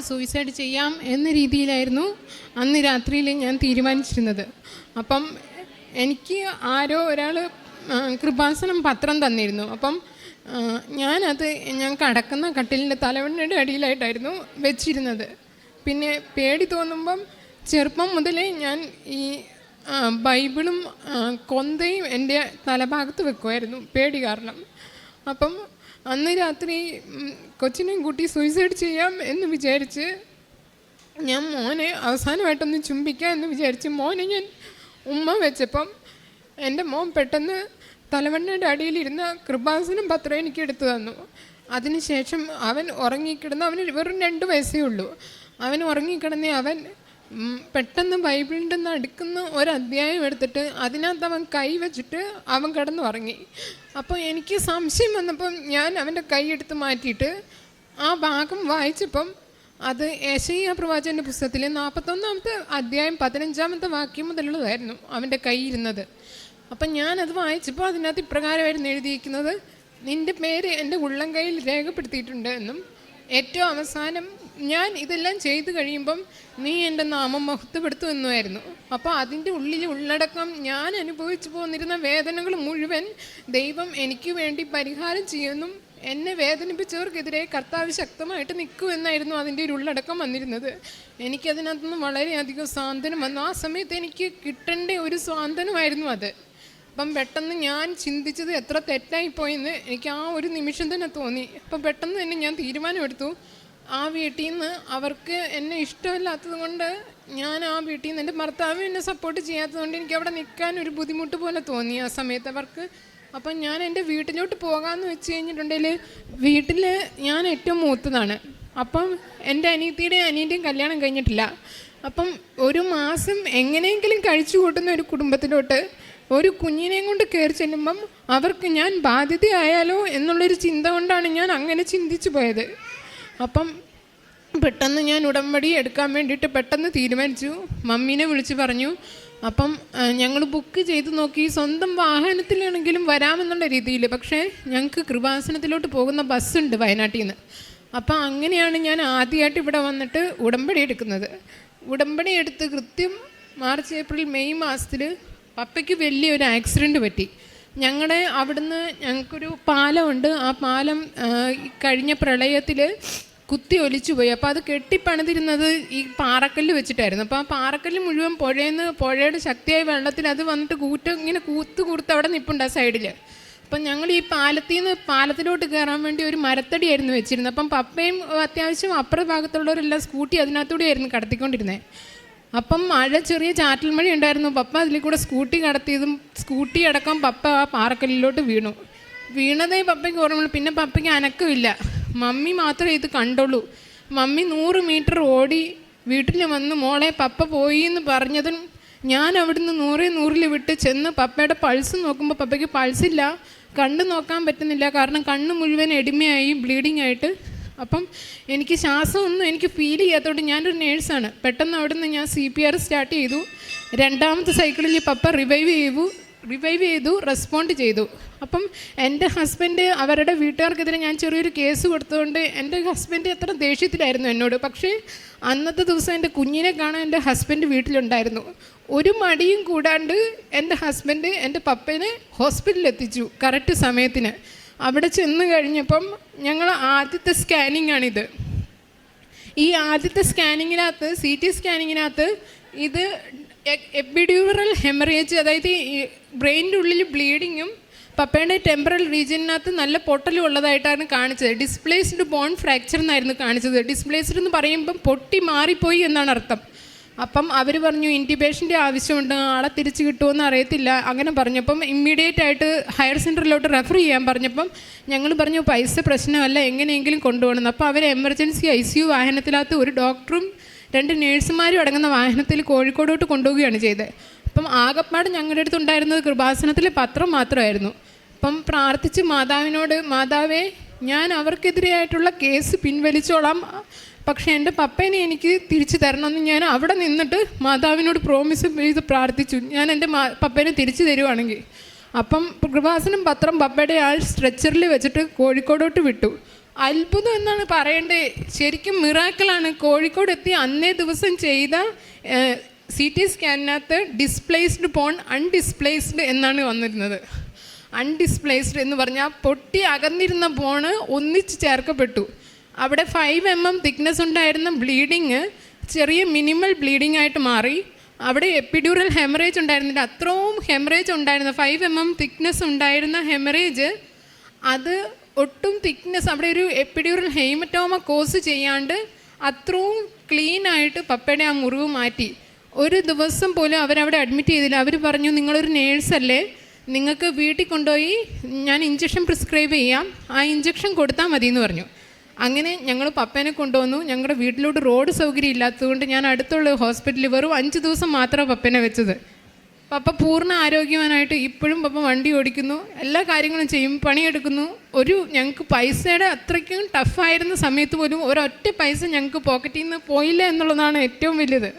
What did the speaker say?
Suicide ചെയ്യാം എന്ന രീതിയിലായിരുന്നു അന്ന് രാത്രിയിൽ ഞാൻ തീരുമാനിച്ചിരുന്നത്. അപ്പം എനിക്ക് ആരോ ഒരാൾ കൃപാസനം പത്രം തന്നിരുന്നു. അപ്പം ഞാനത് ഞാൻ കടക്കുന്ന കട്ടിലിന്റെ തലവണ്ണയുടെ അടിയിലായിട്ടായിരുന്നു വെച്ചിരുന്നത്. പിന്നെ പേടി തോന്നുമ്പം ചെറുപ്പം മുതലേ ഞാൻ ഈ ബൈബിളും കൊന്തയും എന്റെ തലഭാഗത്ത് വെക്കുമായിരുന്നു. പേടി കാരണം. അപ്പം അന്ന് രാത്രി കൊച്ചിനെയും കൂട്ടി സൂയിസൈഡ് ചെയ്യാം എന്ന് വിചാരിച്ച് ഞാൻ മോനെ അവസാനമായിട്ടൊന്ന് ചുംബിക്കാം എന്ന് വിചാരിച്ച് മോനെ ഞാൻ ഉമ്മ വെച്ചപ്പം എന്റെ മോൻ പെട്ടെന്ന് തലവണ്ണയുടെ അടിയിലിരുന്ന കൃപാസനം പത്രം എനിക്ക് എടുത്തു തന്നു. അതിനുശേഷം അവൻ ഉറങ്ങിക്കിടന്ന് അവന് വെറും രണ്ട് വയസ്സേ ഉള്ളൂ. അവൻ ഉറങ്ങിക്കിടന്നേ അവൻ പെട്ടെന്ന് ബൈബിളിന്റെ നിന്ന് അടുക്കുന്ന ഒരു അധ്യായം എടുത്തിട്ട് അതിനകത്ത് അവൻ കൈ വെച്ചിട്ട് അവൻ കിടന്ന് ഉറങ്ങി അപ്പോൾ എനിക്ക് സംശയം വന്നപ്പം ഞാൻ അവന്റെ കൈ എടുത്ത് മാറ്റിയിട്ട് ആ ഭാഗം വായിച്ചപ്പം അത് ഏശയ്യ പ്രവാചകന്റെ പുസ്തകത്തിലെ നാൽപ്പത്തൊന്നാമത്തെ അധ്യായം പതിനഞ്ചാമത്തെ വാക്യം മുതലുള്ളതായിരുന്നു അവന്റെ കൈയിരുന്നത് അപ്പം ഞാനത് വായിച്ചപ്പോൾ അതിനകത്ത് ഇപ്രകാരമായിരുന്നു എഴുതിയിരിക്കുന്നത് നിന്റെ പേര് എന്റെ ഉള്ളം കയ്യിൽ രേഖപ്പെടുത്തിയിട്ടുണ്ട് എന്നും ഏറ്റവും അവസാനം ഞാൻ ഇതെല്ലാം ചെയ്തു കഴിയുമ്പം നീ എന്റെ നാമം മഹത്വപ്പെടുത്തു എന്നുമായിരുന്നു അപ്പോൾ അതിന്റെ ഉള്ളിൽ ഉള്ളടക്കം ഞാൻ അനുഭവിച്ചു പോന്നിരുന്ന വേദനകൾ മുഴുവൻ ദൈവം എനിക്ക് വേണ്ടി പരിഹാരം ചെയ്യുമെന്നും എന്നെ വേദനിപ്പിച്ചവർക്കെതിരെ കർത്താവ് ശക്തമായിട്ട് നിൽക്കുമെന്നായിരുന്നു അതിന്റെ ഒരു ഉള്ളടക്കം വന്നിരുന്നത്. എനിക്കതിനകത്തുനിന്ന് വളരെയധികം സ്വാന്തനം വന്നു. ആ സമയത്ത് എനിക്ക് കിട്ടേണ്ട ഒരു സ്വാന്തനമായിരുന്നു അത്. അപ്പം പെട്ടെന്ന് ഞാൻ ചിന്തിച്ചത് എത്ര തെറ്റായിപ്പോയെന്ന് എനിക്ക് ആ ഒരു നിമിഷം തന്നെ തോന്നി. അപ്പം പെട്ടെന്ന് തന്നെ ഞാൻ തീരുമാനമെടുത്തു. ആ വീട്ടിൽ നിന്ന് അവർക്ക് എന്നെ ഇഷ്ടമില്ലാത്തത് കൊണ്ട് ഞാൻ ആ വീട്ടിൽ നിന്ന് എന്റെ ഭർത്താവ് എന്നെ സപ്പോർട്ട് ചെയ്യാത്തത് കൊണ്ട് എനിക്ക് അവിടെ നിൽക്കാൻ ഒരു ബുദ്ധിമുട്ട് പോലെ തോന്നി ആ സമയത്ത് അവർക്ക്. അപ്പം ഞാൻ എന്റെ വീട്ടിലോട്ട് പോകാമെന്ന് വെച്ച് കഴിഞ്ഞിട്ടുണ്ടെങ്കിൽ വീട്ടിൽ ഞാൻ ഏറ്റവും മൂത്തതാണ്. അപ്പം എന്റെ അനിയത്തിയുടെ അനിയന്റെയും കല്യാണം കഴിഞ്ഞിട്ടില്ല. അപ്പം ഒരു മാസം എങ്ങനെയെങ്കിലും കഴിച്ചു കൂട്ടുന്ന ഒരു കുടുംബത്തിലോട്ട് ഒരു കുഞ്ഞിനെയും കൊണ്ട് കയറി ചെല്ലുമ്പം അവർക്ക് ഞാൻ ബാധ്യതയായാലോ എന്നുള്ളൊരു ചിന്ത കൊണ്ടാണ് ഞാൻ അങ്ങനെ ചിന്തിച്ചു പോയത്. അപ്പം പെട്ടെന്ന് ഞാൻ ഉടമ്പടി എടുക്കാൻ വേണ്ടിയിട്ട് പെട്ടെന്ന് തീരുമാനിച്ചു. മമ്മീനെ വിളിച്ച് പറഞ്ഞു അപ്പം ഞങ്ങൾ ബുക്ക് ചെയ്ത് നോക്കി സ്വന്തം വാഹനത്തിലാണെങ്കിലും വരാമെന്നുള്ള രീതിയിൽ പക്ഷേ ഞങ്ങൾക്ക് കൃപാസനത്തിലോട്ട് പോകുന്ന ബസ്സുണ്ട് വയനാട്ടിൽ നിന്ന് അപ്പം അങ്ങനെയാണ് ഞാൻ ആദ്യമായിട്ട് ഇവിടെ വന്നിട്ട് ഉടമ്പടി എടുക്കുന്നത്. ഉടമ്പടി എടുത്ത് കൃത്യം മാർച്ച് ഏപ്രിൽ മെയ് മാസത്തിൽ പപ്പയ്ക്ക് വലിയൊരു ആക്സിഡന്റ് പറ്റി. ഞങ്ങളുടെ അവിടുന്ന് ഞങ്ങൾക്കൊരു പാലമുണ്ട്. ആ പാലം കഴിഞ്ഞ പ്രളയത്തിൽ കുത്തി ഒലിച്ചു പോയി അപ്പോൾ അത് കെട്ടിപ്പണിതിരുന്നത് ഈ പാറക്കല്ല് വെച്ചിട്ടായിരുന്നു. അപ്പോൾ ആ പാറക്കല്ല് മുഴുവൻ പുഴയെന്ന് പുഴയുടെ ശക്തിയായ വെള്ളത്തിൽ അത് വന്നിട്ട് കൂറ്റ ഇങ്ങനെ കൂത്ത് കൂർത്ത് അവിടെ നിൽപ്പുണ്ട് ആ സൈഡിൽ അപ്പം ഞങ്ങൾ ഈ പാലത്തിൽ നിന്ന് പാലത്തിലോട്ട് കയറാൻ വേണ്ടി ഒരു മരത്തടിയായിരുന്നു വെച്ചിരുന്നത്. അപ്പം പപ്പയും അത്യാവശ്യം അപ്പുറ ഭാഗത്തുള്ളവരെല്ലാം സ്കൂട്ടി അതിനകത്തൂടെ ആയിരുന്നു കടത്തിക്കൊണ്ടിരുന്നത് അപ്പം മഴ ചെറിയ ചാറ്റൽ മഴ ഉണ്ടായിരുന്നു. പപ്പ അതിൽ കൂടെ സ്കൂട്ടി കടത്തിയതും സ്കൂട്ടി അടക്കം പപ്പ ആ പാറക്കല്ലിലോട്ട് വീണു. വീണതേ പപ്പയ്ക്ക് ഓർമ്മയുള്ളൂ. പിന്നെ പപ്പയ്ക്ക് അനക്കമില്ല. മമ്മി മാത്രമേ ഇത് കണ്ടുള്ളൂ. മമ്മി നൂറ് മീറ്റർ ഓടി വീട്ടിൽ വന്ന് മോളെ പപ്പ പോയി എന്ന് പറഞ്ഞതും ഞാൻ അവിടുന്ന് നൂറേ നൂറിൽ വിട്ട് ചെന്ന് പപ്പയുടെ പൾസ് നോക്കുമ്പോൾ പപ്പയ്ക്ക് പൾസില്ല. കണ്ണ് നോക്കാൻ പറ്റുന്നില്ല. കാരണം കണ്ണ് മുഴുവൻ എടിമയായി ബ്ലീഡിങ് ആയിട്ട്. അപ്പം എനിക്ക് ശ്വാസമൊന്നും എനിക്ക് ഫീൽ ചെയ്യാത്തതുകൊണ്ട് ഞാനൊരു നേഴ്സാണ് പെട്ടെന്ന് അവിടുന്ന് ഞാൻ സി പി ആർ സ്റ്റാർട്ട് ചെയ്തു. രണ്ടാമത്തെ സൈക്കിളിൽ പപ്പ റിവൈവ് ചെയ്തു. റിവൈവ് ചെയ്തു റെസ്പോണ്ട് ചെയ്തു. അപ്പം എന്റെ ഹസ്ബൻഡ് അവരുടെ വീട്ടുകാർക്കെതിരെ ഞാൻ ചെറിയൊരു കേസ് കൊടുത്തതുകൊണ്ട് എന്റെ ഹസ്ബൻഡ് എത്ര ദേഷ്യത്തിലായിരുന്നു എന്നോട്. പക്ഷേ അന്നത്തെ ദിവസം എന്റെ കുഞ്ഞിനെ കാണാൻ എന്റെ ഹസ്ബൻഡ് വീട്ടിലുണ്ടായിരുന്നു. ഒരു മടിയും കൂടാണ്ട് എന്റെ ഹസ്ബൻഡ് എന്റെ പപ്പനെ ഹോസ്പിറ്റലിൽ എത്തിച്ചു. കറക്റ്റ് സമയത്തിന്. അവിടെ ചെന്ന് കഴിഞ്ഞപ്പം ഞങ്ങൾ ആദ്യത്തെ സ്കാനിങ് ആണിത്. ഈ ആദ്യത്തെ സ്കാനിങ്ങിനകത്ത് സി ടി സ്കാനിങ്ങിനകത്ത് ഇത് എപ്പിഡ്യൂറൽ ഹെമറേജ് അതായത് ഈ ബ്രെയിനിന്റെ ഉള്ളിൽ ബ്ലീഡിങ്ങും പപ്പയുടെ ടെമ്പറൽ റീജിയനകത്ത് നല്ല പൊട്ടലും ഉള്ളതായിട്ടാണ് കാണിച്ചത്. ഡിസ്പ്ലേസ്ഡ് ബോൺ ഫ്രാക്ചർ എന്നായിരുന്നു കാണിച്ചത്. ഡിസ്പ്ലേസ്ഡ് എന്ന് പറയുമ്പം പൊട്ടി മാറിപ്പോയി എന്നാണ് അർത്ഥം. അപ്പം അവർ പറഞ്ഞു ഇന്റിബേഷന്റെ ആവശ്യമുണ്ട് ആളെ തിരിച്ച് കിട്ടുമെന്ന് അറിയത്തില്ല. അങ്ങനെ പറഞ്ഞപ്പം ഇമ്മീഡിയറ്റ് ആയിട്ട് ഹയർ സെന്ററിലോട്ട് റെഫർ ചെയ്യാൻ പറഞ്ഞപ്പം ഞങ്ങൾ പറഞ്ഞു പൈസ പ്രശ്നമല്ല എങ്ങനെയെങ്കിലും കൊണ്ടുപോകണം. അപ്പോൾ അവർ എമർജൻസി ഐ സി യു വാഹനത്തിനകത്ത് ഒരു ഡോക്ടറും രണ്ട് നേഴ്സുമാരും അടങ്ങുന്ന വാഹനത്തിൽ കോഴിക്കോടോട്ട് കൊണ്ടുപോവുകയാണ് ചെയ്തത് അപ്പം ആകപ്പാട് ഞങ്ങളുടെ അടുത്തുണ്ടായിരുന്നത് കൃപാസനത്തിലെ പത്രം മാത്രമായിരുന്നു. അപ്പം പ്രാർത്ഥിച്ച് മാതാവിനോട് മാതാവേ ഞാൻ അവർക്കെതിരെയായിട്ടുള്ള കേസ് പിൻവലിച്ചോളാം. പക്ഷെ എന്റെ പപ്പേനെ എനിക്ക് തിരിച്ചു തരണമെന്ന് ഞാൻ അവിടെ നിന്നിട്ട് മാതാവിനോട് പ്രോമിസ് ചെയ്ത് പ്രാർത്ഥിച്ചു. ഞാൻ എന്റെ മാ പപ്പേനെ തിരിച്ചു തരുവാണെങ്കിൽ. അപ്പം പ്രഭാസനും പത്രം പപ്പയുടെ ആൾ സ്ട്രെച്ചറിൽ വെച്ചിട്ട് കോഴിക്കോടോട്ട് വിട്ടു. അത്ഭുതം എന്നാണ് പറയേണ്ടത് ശരിക്കും മിറാക്കിളാണ്. കോഴിക്കോട് എത്തി അന്നേ ദിവസം ചെയ്ത സി ടി സ്കാനിനകത്ത് ഡിസ്പ്ലേസ്ഡ് പോൺ അൺഡിസ്പ്ലേസ്ഡ് എന്നാണ് വന്നിരുന്നത്. അൺഡിസ്പ്ലേസ്ഡ് എന്ന് പറഞ്ഞാൽ പൊട്ടി അകന്നിരുന്ന ബോണ് ഒന്നിച്ച് ചേർക്കപ്പെട്ടു. അവിടെ ഫൈവ് എം എം തിക്നെസ് ഉണ്ടായിരുന്ന ബ്ലീഡിങ് ചെറിയ മിനിമൽ ബ്ലീഡിംഗ് ആയിട്ട് മാറി. അവിടെ എപ്പിഡ്യൂറൽ ഹെമറേജ് ഉണ്ടായിരുന്നില്ല. അത്രയും ഹെമറേജ് ഉണ്ടായിരുന്ന ഫൈവ് എം എം തിക്നെസ് ഉണ്ടായിരുന്ന ഹെമറേജ് അത് ഒട്ടും തിക്നെസ് അവിടെ ഒരു എപ്പിഡ്യൂറൽ ഹെയ്മറ്റോമ കോസ് ചെയ്യാണ്ട് അത്രയും ക്ലീൻ ആയിട്ട് പപ്പയുടെ ആ മുറിവ് മാറ്റി. ഒരു ദിവസം പോലും അവരവിടെ അഡ്മിറ്റ് ചെയ്തില്ല. അവർ പറഞ്ഞു നിങ്ങളൊരു നേഴ്സല്ലേ നിങ്ങൾക്ക് വീട്ടിൽ കൊണ്ടുപോയി ഞാൻ ഇഞ്ചക്ഷൻ പ്രിസ്ക്രൈബ് ചെയ്യാം. ആ ഇഞ്ചക്ഷൻ കൊടുത്താൽ മതി എന്ന് പറഞ്ഞു. അങ്ങനെ ഞങ്ങൾ പപ്പേനെ കൊണ്ടുവന്നു. ഞങ്ങളുടെ വീട്ടിലോട്ട് റോഡ് സൗകര്യം ഇല്ലാത്തതുകൊണ്ട് ഞാൻ അടുത്തുള്ള ഹോസ്പിറ്റലിൽ വെറും അഞ്ച് ദിവസം മാത്രമാണ് പപ്പേനെ വെച്ചത്. പപ്പ പൂർണ ആരോഗ്യവാനായിട്ട് ഇപ്പോഴും പപ്പ വണ്ടി ഓടിക്കുന്നു. എല്ലാ കാര്യങ്ങളും ചെയ്യും. പണിയെടുക്കുന്നു. ഒരു ഞങ്ങൾക്ക് പൈസയുടെ അത്രയ്ക്കും ടഫായിരുന്ന സമയത്ത് പോലും ഒരൊറ്റ പൈസ ഞങ്ങൾക്ക് പോക്കറ്റിൽ നിന്ന് പോയില്ല എന്നുള്ളതാണ് ഏറ്റവും വലുത്.